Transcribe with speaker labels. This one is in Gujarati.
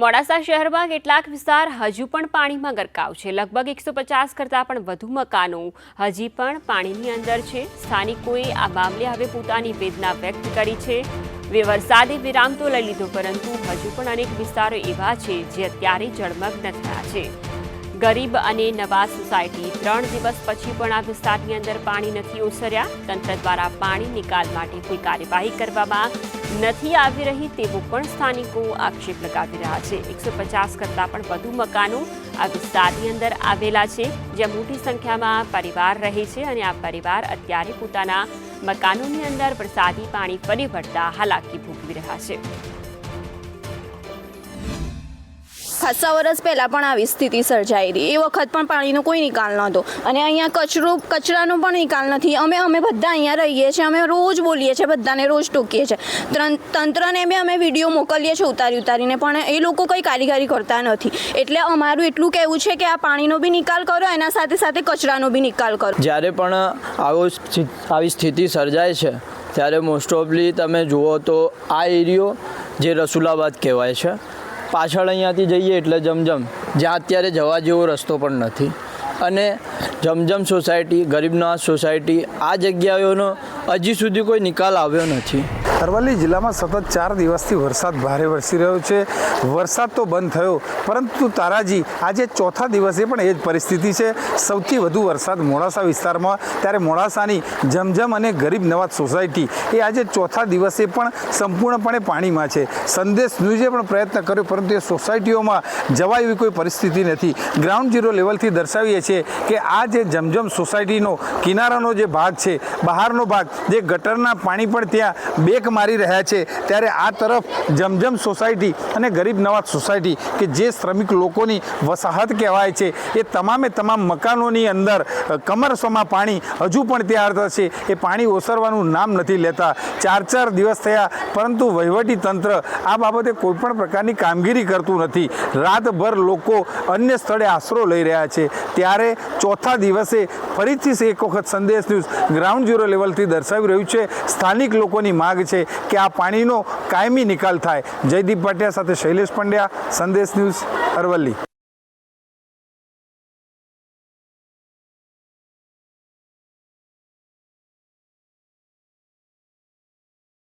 Speaker 1: મોડાસા શહેરમાં કેટલાક વિસ્તાર હજુ પણ પાણીમાં ગરકાવ છે. લગભગ એકસો પચાસ કરતાં પણ વધુ મકાનો હજી પણ પાણીની અંદર છે. સ્થાનિકોએ આ મામલે હવે પોતાની વેદના વ્યક્ત કરી છે. વે વરસાદે વિરામ તો લઈ લીધો, પરંતુ હજુ પણ અનેક વિસ્તારો એવા છે જે અત્યારે જળમગ્ન થયા છે. ગરીબ અને નવા સોસાયટી ત્રણ દિવસ પછી પણ આ વિસ્તારની અંદર પાણી નથી ઓસર્યા. તંત્ર દ્વારા પાણી નિકાલ માટે કોઈ કાર્યવાહી કરવામાં નથી આવી રહી તેવો પણ સ્થાનિકો આક્ષેપ લગાવી રહ્યા છે. એકસો પચાસ કરતાં પણ વધુ મકાનો આ વિસ્તારની અંદર આવેલા છે. જ્યાં મોટી સંખ્યામાં પરિવાર રહે છે અને આ પરિવાર અત્યારે પોતાના મકાનોની અંદર વરસાદી પાણી ફરી વળતા હાલાકી ભોગવી રહ્યા છે.
Speaker 2: ખાસા વર્ષ પહેલાં પણ આવી સ્થિતિ સર્જાઈ હતી. એ વખત પણ પાણીનો કોઈ નિકાલ નહોતો. અને અહીંયા કચરો, કચરાનો પણ નિકાલ નથી. અમે અમે બધા અહીંયા રહીએ છીએ. અમે રોજ બોલીએ છીએ, બધાને રોજ ટોકીએ છીએ. ત્રન- તંત્રને બી અમે વીડિયો મોકલીએ છીએ ઉતારી ઉતારીને, પણ એ લોકો કંઈ કારીગરી કરતા નથી. એટલે અમારું એટલું કહેવું છે કે આ પાણીનો બી નિકાલ કરો, એના સાથે સાથે કચરાનો બી નિકાલ કરો.
Speaker 3: જ્યારે પણ આવો આવી સ્થિતિ સર્જાય છે, ત્યારે મોસ્ટ ઓફલી તમે જુઓ તો આ એરિયો જે રસુલાબાદ કહેવાય છે પાછળ અહીંયાથી જઈએ એટલે જમજમ. જ્યાં અત્યારે જવા જેવો રસ્તો પણ નથી. અને જમજમ સોસાયટી, ગરીબનાથ સોસાયટી, આ જગ્યાઓનો હજી સુધી કોઈ નિકાલ આવ્યો નથી.
Speaker 4: અરવલ્લી જિલ્લામાં સતત ચાર દિવસથી વરસાદ ભારે વરસી રહ્યો છે. વરસાદ તો બંધ થયો, પરંતુ તારાજી, આજે ચોથા દિવસે પણ એ જ પરિસ્થિતિ છે. સૌથી વધુ વરસાદ મોડાસા વિસ્તારમાં, ત્યારે મોડાસાની જમજમ અને ગરીબ નવાજ સોસાયટી, એ આજે ચોથા દિવસે પણ સંપૂર્ણપણે પાણીમાં છે. સંદેશ ન્યૂઝે પણ પ્રયત્ન કર્યો, પરંતુ એ સોસાયટીઓમાં જવાય એવી કોઈ પરિસ્થિતિ નથી. ગ્રાઉન્ડ ઝીરો લેવલથી દર્શાવીએ છીએ કે આ જે જમજમ સોસાયટીનો કિનારાનો જે ભાગ છે, બહારનો ભાગ, જે ગટરના પાણી પણ ત્યાં બેક મારી રહ્યા છે, ત્યારે આ તરફ જમજમ સોસાયટી અને ગરીબ નવાજ સોસાયટી કે જે શ્રમિક લોકોની વસાહત કહેવાય છે, એ તમામે તમામ મકાનોની અંદર કમરસોમાં પાણી હજુ પણ ત્યાં છે એ પાણી ઓસરવાનું નામ નથી લેતા. ચાર ચાર દિવસ થયા પરંતુ વહીવટી તંત્ર આ બાબતે કોઈ પણ પ્રકારની કામગીરી કરતું નથી. રાતભર લોકો અન્ય સ્થળે આશરો લઈ રહ્યા છે. ત્યારે ચોથા દિવસે ફરીથી એક વખત સંદેશ ન્યૂઝ ગ્રાઉન્ડ ઝીરો લેવલથી દર્શાવી રહ્યું છે. સ્થાનિક લોકોની માગ છે કે આ પાણીનો કાયમી નિકાલ થાય. જયદીપ પાટિયા સાથે શૈલેષ પંડ્યા, સંદેશ ન્યૂઝ અરવલ્લી.